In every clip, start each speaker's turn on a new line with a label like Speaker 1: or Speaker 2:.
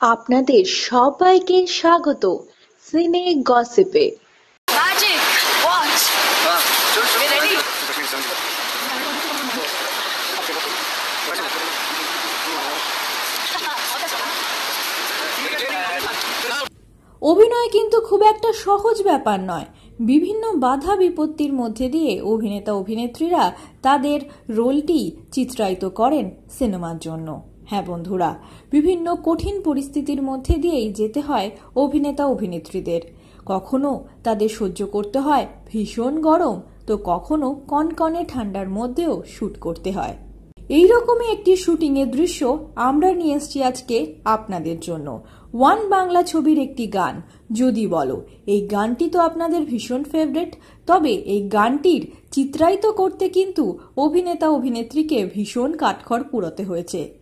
Speaker 1: আপনাদের সবাইকে স্বাগত সিনে গসিপে!
Speaker 2: অভিনয় কিন্তু খুব একটা সহজ ব্যাপার নয়। বিভিন্ন বাধা বিপত্তির মধ্যে দিয়ে অভিনেতা অভিনেত্রীরা তাদের রোলটি চিত্রায়িত করেন সিনেমার জন্য। হ্যাঁ বন্ধুরা, বিভিন্ন কঠিন পরিস্থিতির মধ্যে দিয়েই যেতে হয় অভিনেতা অভিনেত্রীদের। কখনো তাদের সহ্য করতে হয় ভীষণ গরম, তো কখনো কনকনে ঠান্ডার মধ্যেও শ্যুট করতে হয়। এইরকমই একটি শুটিং এর দৃশ্য আমরা নিয়ে এসেছি আজকে আপনাদের জন্য। ওয়ান বাংলা ছবির একটি গান, যদি বলো। এই গানটি তো আপনাদের ভীষণ ফেভারেট তবে এই গানটির চিত্রায়িত করতে কিন্তু অভিনেতা অভিনেত্রীকে ভীষণ কাঠখড় পুরোতে হয়েছে।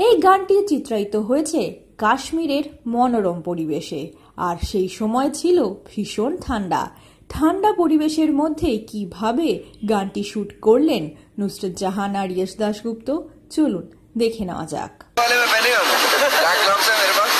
Speaker 2: এই গানটি চিত্রায়িত হয়েছে কাশ্মীরের মনোরম পরিবেশে, আর সেই সময় ছিল ভীষণ ঠান্ডা। ঠান্ডা পরিবেশের মধ্যে কীভাবে গানটি শুট করলেন নুসরত জাহান আর ইয়েশ দাশগুপ্ত? চলুন, দেখে নেওয়া যাক।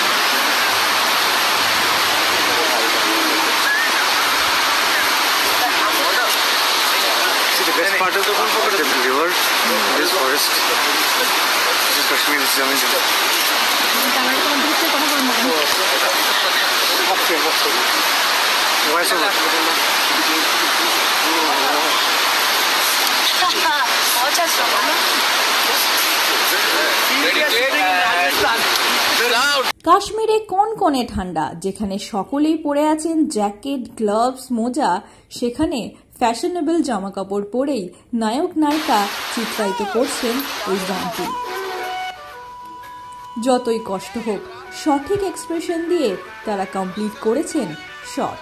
Speaker 2: কাশ্মীরে কোন কোণে ঠান্ডা? যেখানে সকলেই পরে আছেন জ্যাকেট গ্লাভস মোজা সেখানে ফ্যাশনেবল জামাকাপড় পরেই নায়ক নায়িকা চিত্রায়িত করছেন এই গানটি। যতই কষ্ট হোক, সঠিক এক্সপ্রেশন দিয়ে তারা কমপ্লিট করেছেন শট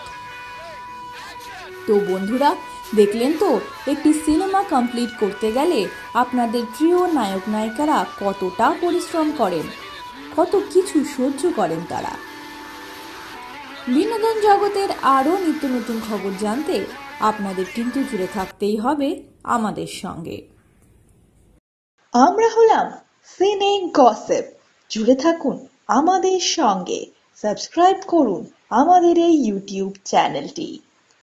Speaker 2: তো বন্ধুরা, দেখলেন তো, একটি সিনেমা কমপ্লিট করতে গেলে আপনাদের প্রিয় নায়ক নায়িকারা কতটা পরিশ্রম করেন, কত কিছু সহ্য করেন তারা। বিনোদন জগতের আরও নিত্য নতুন খবর জানতে আপনাদের কিন্তু জুড়ে থাকতেই হবে আমাদের সঙ্গে।
Speaker 1: আমরা হলাম সিনে গসেপ জুড়ে থাকুন আমাদের সঙ্গে। সাবস্ক্রাইব করুন আমাদের এই ইউটিউব চ্যানেলটি